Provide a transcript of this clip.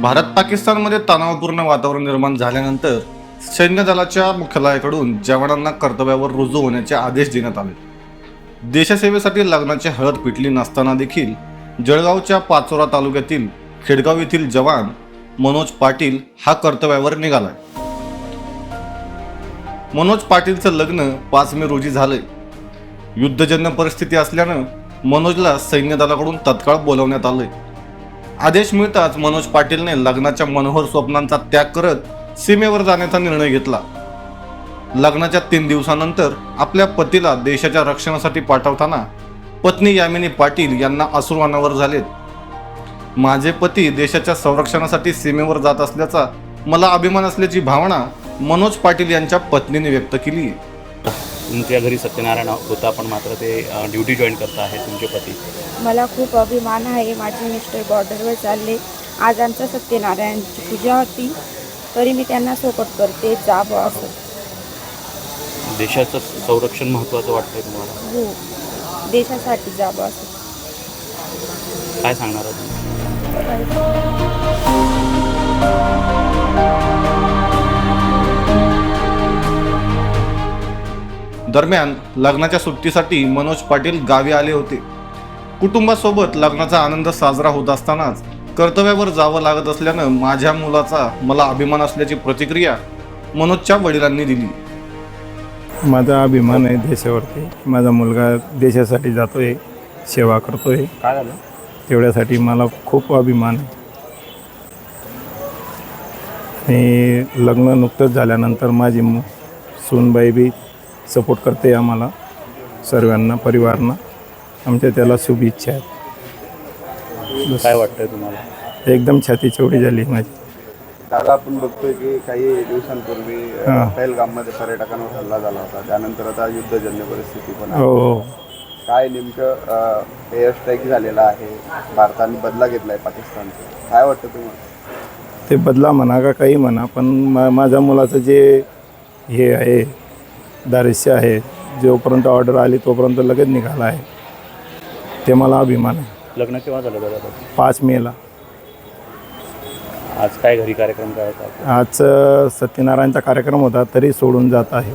भारत पाकिस्तानमध्ये तणावपूर्ण वातावरण निर्माण झाल्यानंतर सैन्य दलाच्या मुख्यालयाकडून जवानांना कर्तव्यावर रुजू होण्याचे आदेश देण्यात आले. देशसेवेसाठी लग्नाची हळद पिटली नसताना देखील जळगावच्या पाचोरा तालुक्यातील खेडगाव येथील जवान मनोज पाटील हा कर्तव्यावर निघालाय. मनोज पाटीलचं लग्न पाच मे रोजी झालंय. युद्धजन्य परिस्थिती असल्यानं मनोजला सैन्य दलाकडून तत्काळ बोलवण्यात आलंय. आदेश मिळताच मनोज पाटीलने लग्नाच्या मनोहर स्वप्नांचा त्याग करत सीमेवर जाण्याचा निर्णय घेतला. लग्नाच्या तीन दिवसानंतर आपल्या पतीला देशाच्या रक्षणासाठी पाठवताना पत्नी यामिनी पाटील यांना अश्रू झालेत. माझे पती देशाच्या संरक्षणासाठी सीमेवर जात असल्याचा मला अभिमान असल्याची भावना मनोज पाटील यांच्या पत्नीने व्यक्त केली आहे तुमच्या घरी सत्यनारायण होता पण मात्र ते ड्युटी जॉईन करत आहे तुमचे पती. मला खूप अभिमान आहे माझे मिस्टर बॉर्डरवर चालले. आज आमच्या सत्यनारायणची पूजा होती तरी मी त्यांना सपोर्ट करते जावं असं. देशाचं संरक्षण महत्त्वाचं वाटतंय तुम्हाला? हो. देशासाठी जावं असं. काय सांगणार आहात? तुम्ही? दरम्यान लग्नाच्या सुट्टीसाठी मनोज पाटील गावी आले होते. कुटुंबासोबत लग्नाचा आनंद साजरा होत असतानाच कर्तव्यावर जावं लागत असल्यानं माझ्या मुलाचा मला अभिमान असल्याची प्रतिक्रिया मनोजच्या वडिलांनी दिली. माझा अभिमान आहे देशावरती. माझा मुलगा देशासाठी जातोय सेवा करतोय. काय झालं? तेवढ्यासाठी मला खूप अभिमान आहे. आणि लग्न नुकतंच झाल्यानंतर माझी मु सूनबाई बी सपोर्ट करते आम्हाला सर्वांना परिवारांना. आमच्या त्याला शुभेच्छा आहेत. काय वाटतंय तुम्हाला? एकदम छाती चवडी झाली माझी. दादा आपण बघतोय की काही दिवसांपूर्वी हां. पहलगाममध्ये पर्यटकांवर हल्ला झाला होता. त्यानंतर आता युद्धजन्य परिस्थिती पण आहे. हो हो. काय नेमकं एअर स्ट्राईक झालेला आहे? भारताने बदला घेतलाय पाकिस्तानचा. काय वाटतं तुम्हाला? ते बदला म्हणा का काही म्हणा पण मा माझ्या मुलाचं जे हे आहे दारिश्य आहे. जोपर्यंत ऑर्डर आली तोपर्यंत लगेच निघाला आहे. ते मला अभिमान आहे. लग्न केव्हा झालं दादा पाच मेला आज काय घरी कार्यक्रम काय होता आज सत्यनारायणचा कार्यक्रम होता तरी सोडून जात आहे.